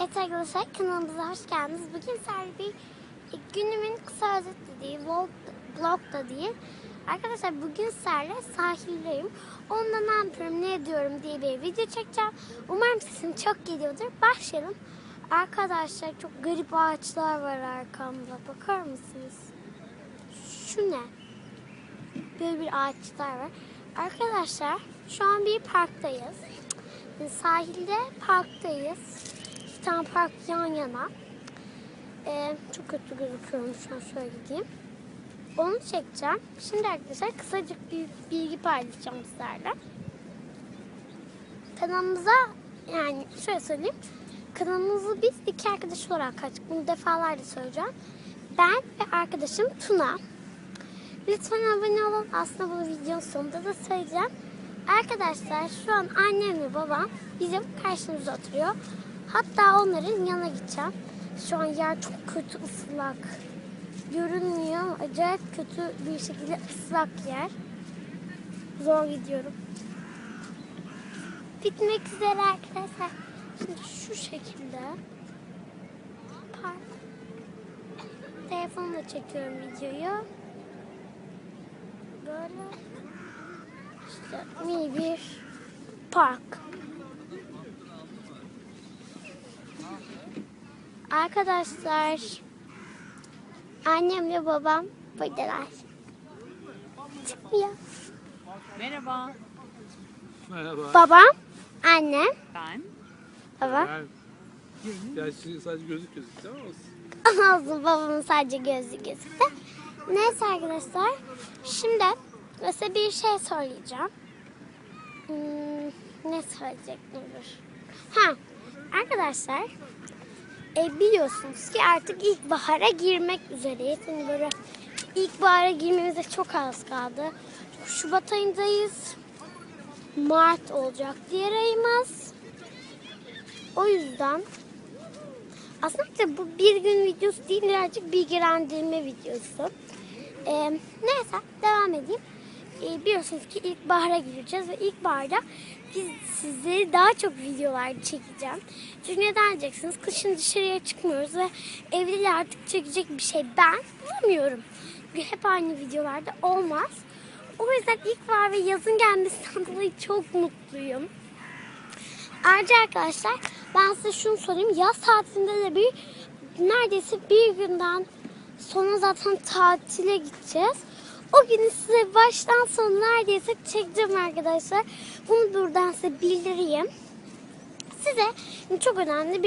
Evet kanalımıza hoş geldiniz. Bugün sadece bir günümün kısa özet dediği, vlog da değil. Arkadaşlar bugün sizlerle sahildeyim. Onda ne yapıyorum, ne ediyorum diye bir video çekeceğim. Umarım sesim çok geliyordur. Başlayalım. Arkadaşlar çok garip ağaçlar var arkamda. Bakar mısınız? Şu ne? Böyle bir ağaçlar var. Arkadaşlar şu an bir parktayız. Sahilde parktayız. Tane park yan yana. Ee, çok kötü gözüküyorum şu an şöyle gideyim. Onu çekeceğim. Şimdi arkadaşlar kısacık bir bilgi paylaşacağım sizlerle. Kanalımıza yani şöyle söyleyeyim. Kanalımızı biz iki arkadaş olarak açtık. Bunu defalarca söyleyeceğim. Ben ve arkadaşım Tuna. Lütfen abone olun. Aslında bunu videonun sonunda da söyleyeceğim. Arkadaşlar şu an annem ve babam bizim karşımızda oturuyor. Hatta onların yanına gideceğim. Şu an yer çok kötü ıslak. Görünmüyor. ama Acayip kötü bir şekilde ıslak yer. Zor gidiyorum. Bitmek üzere arkadaşlar. Şimdi şu şekilde park. Telefonla çekiyorum videoyu. Böyle işte mini bir park. Arkadaşlar annem ve babam buradalar. Çıkmıyor. Merhaba, Merhaba. Babam, annem, ben baba. Ben, ya şimdi sadece gözlük gözüktü ama olsun. Olsun babamın sadece gözlü gözüktü. Neyse arkadaşlar. Şimdi size bir şey söyleyeceğim. Hmm, ne söyleyecektim dur. Ha, arkadaşlar e, biliyorsunuz ki artık ilkbahara girmek üzereyiz. Hani böyle ilkbahara girmemize çok az kaldı. Şubat ayındayız. Mart olacak diğer ayımız. O yüzden aslında bu bir gün videosu değil birazcık bilgilendirme videosu. Ee, neyse devam edeyim. Ee, biliyorsunuz ki ilkbahara gireceğiz ve ilkbaharda biz sizleri daha çok videolar çekeceğim. Çünkü neden diyeceksiniz? Kışın dışarıya çıkmıyoruz ve evde de artık çekecek bir şey ben bulamıyorum. Hep aynı videolarda olmaz. O yüzden ilkbahar ve yazın gelmesinden dolayı çok mutluyum. Ayrıca arkadaşlar ben size şunu sorayım. Yaz tatilinde de bir neredeyse bir günden sonra zaten tatile gideceğiz. O günü size baştan sona neredeyse çekeceğim arkadaşlar. Bunu buradan size bildireyim. Size çok önemli bir